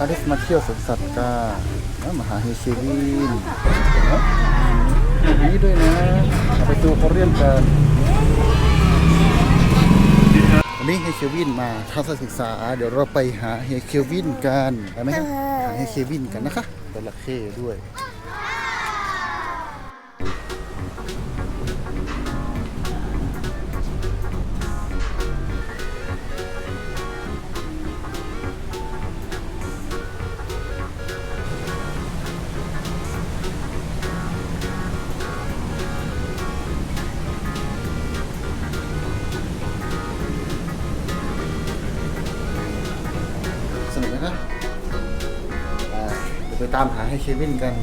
อลิสมาเที่ยวสวนสัตว์กันแล้วมาหาเฮเชวินเห็นไหมนี่ด้วยนะเอาไปดูเขาเรียนกันวันนี้เฮเชวินมาทัศนศึกษา เดี๋ยวเราไปหาเฮเชวินกันไปไหมครับหาเฮเชวินกันนะคะจระเข้ด้วยามหาให้เควินกัน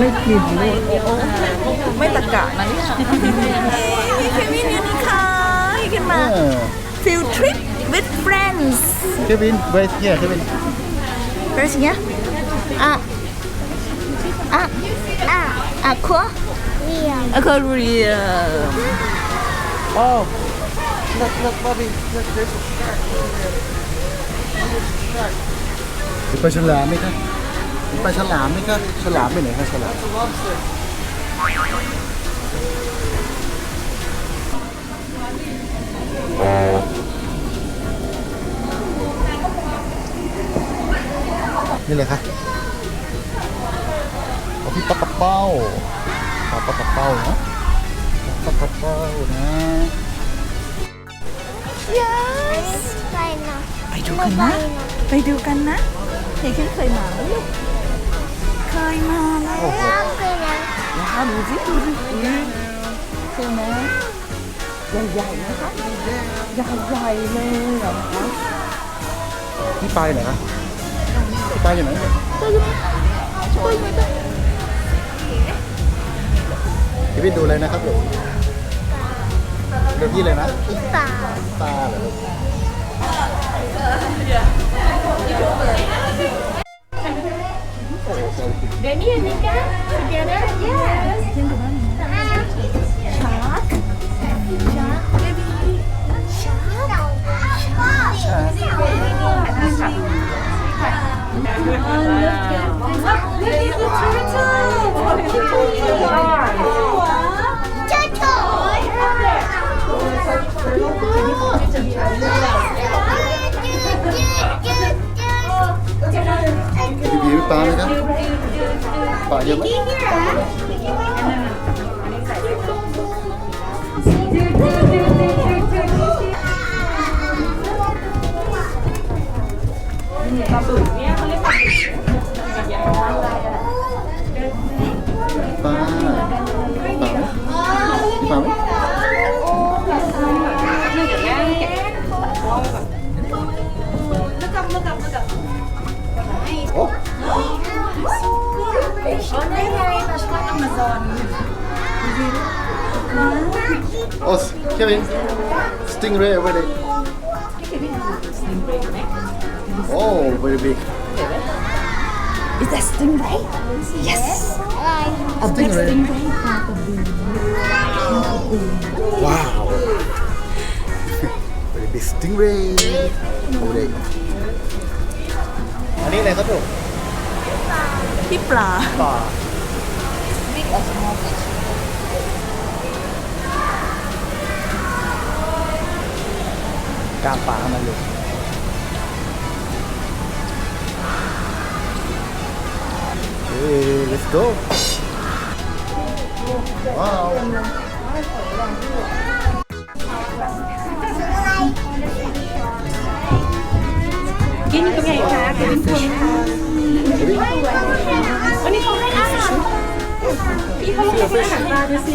ไม่กินเลยไม่ตะกะนะเนี่ยนี่เควินนี่นี่ค่ะให้ขึ้นมา เออ field trip with friends เควินเวสเนี่ยเควิน Where's here? Ah. Ah. Ah. Aqua. เรีย น Aquarium. Oh look look Bobby look there's a shark ไปฉลามไหมครับไปฉลามไหมครับฉลามไปไหนครับฉลามนี่เลยค่ะเอาพี่ปลากระเป้า ปลาปลากระเป้านะปลากระเป้านะ Yes. ไปนะไปดูกันนะ ไปดูกันนะเห็นขึ้นเคยมาไหมลูกเคยมาแล้วโอ้โหน้องไปนะว้าวดูสิดูสิอุ๊ยใช่ไหมใหญ่ๆนะคะใหญ่ๆเลยเหรอคะพี่ปลาอยู่ไหนครับพี่ปลาอยู่ไหนพี่ วินดูเลยนะครับลูกดูพี่เลยนะพี่ป่าปลาเหรอลูกเปลา Oh, Kevin, stingray over there. Oh, very big. Is that stingray? Yes. A big Stingray. stingray. Wow. very big stingray over there. อันนี้อะไรครับลูก ที่ปลา ปลาก้างป ลามันลูกเฮ้ย let's go ว้าวกินกับไงคะกินคุณค่ะวันนี้เขาให้อาหารพี่เขาให้อาหารปลาดูสิ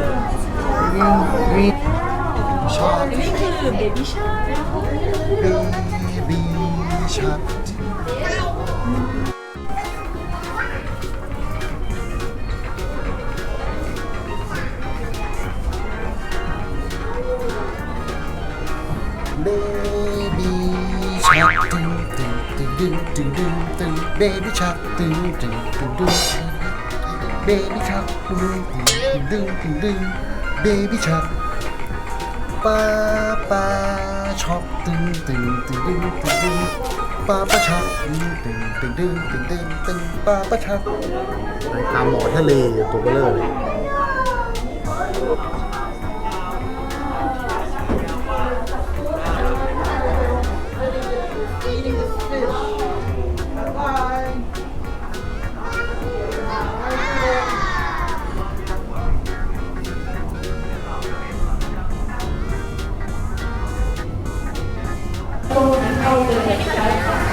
ผู้ชายไปกับบ๊อบบี้เขาให้อาหารปลาเห็นพี่ไม่อยู่ เบบี้ชักป้าป้าช็อปตึงตึงตึงตึงตึงตึงป้าป้าชักตึงตึงตึงตึงตึงตึงตึงป้าป้าชัปตามหมอทะเลตัวเบลเลย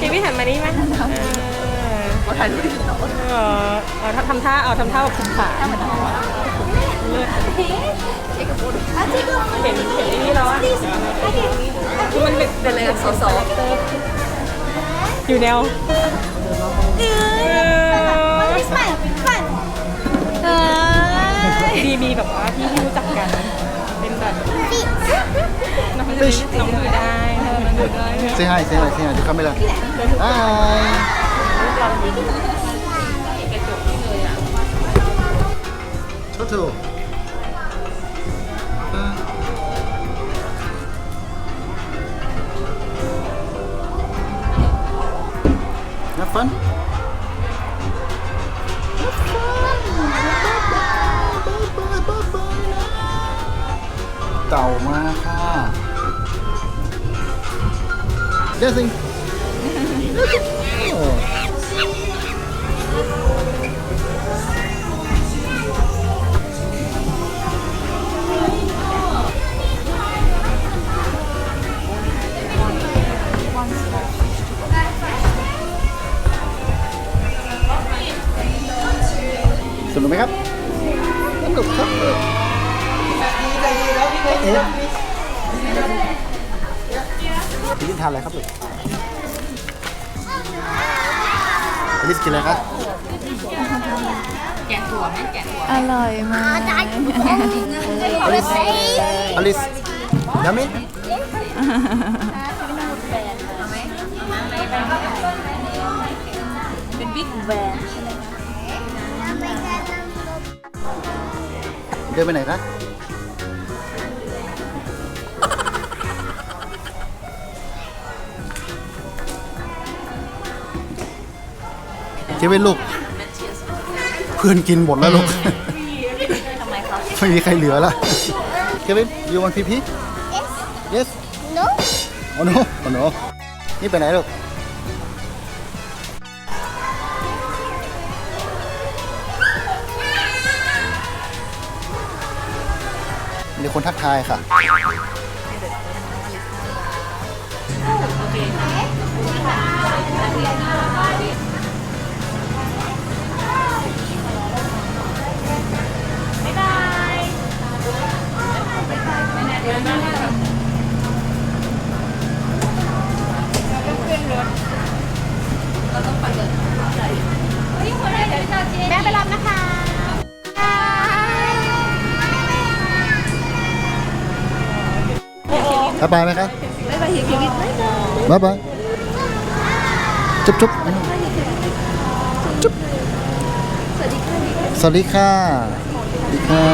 ชีวิตหันมานี่ไหมเออถ่ายรูปเออเอาทำท่าเอาทำท่าแบบคุมขาเห็นเห็นไอ้นี่แล้วอะมันเป็นเป็นอะไรกับสอสออยู่แนวเออดีมีแบบว่าที่ที่รู้จักกัน เป็นแบบน้องดูน้องดื้ออน้องดูได้ Say hi, say hi, say hi to camera. Hi. Toto. Uh. Have fun? Have fun. Bye bye, bye bye, bye bye เต่ามาค่ะ Dancing. oh. สนุกไหมครับสนุกครับ เอ๊ะพี่ลินทานอะไรครับลูกอลิสกินอะไรครับอร่อยมากอลิสอลิสยามิเป็นบิ๊กแวนเดินไปไหนคะเควินลูก เพื่อนกินหมดแล้วลูกไม่มีใครเหลือละเควิน you want pee pee yes No? oh no oh no นี่ไปไหนลูก มีคนทักทายค่ะ แม่ไปรับนะคะบ๊ายบายไหมครับบ๊ายบายจุ๊บจุ๊บจุ๊บสวัสดีค่ะสวัสดีค่ะ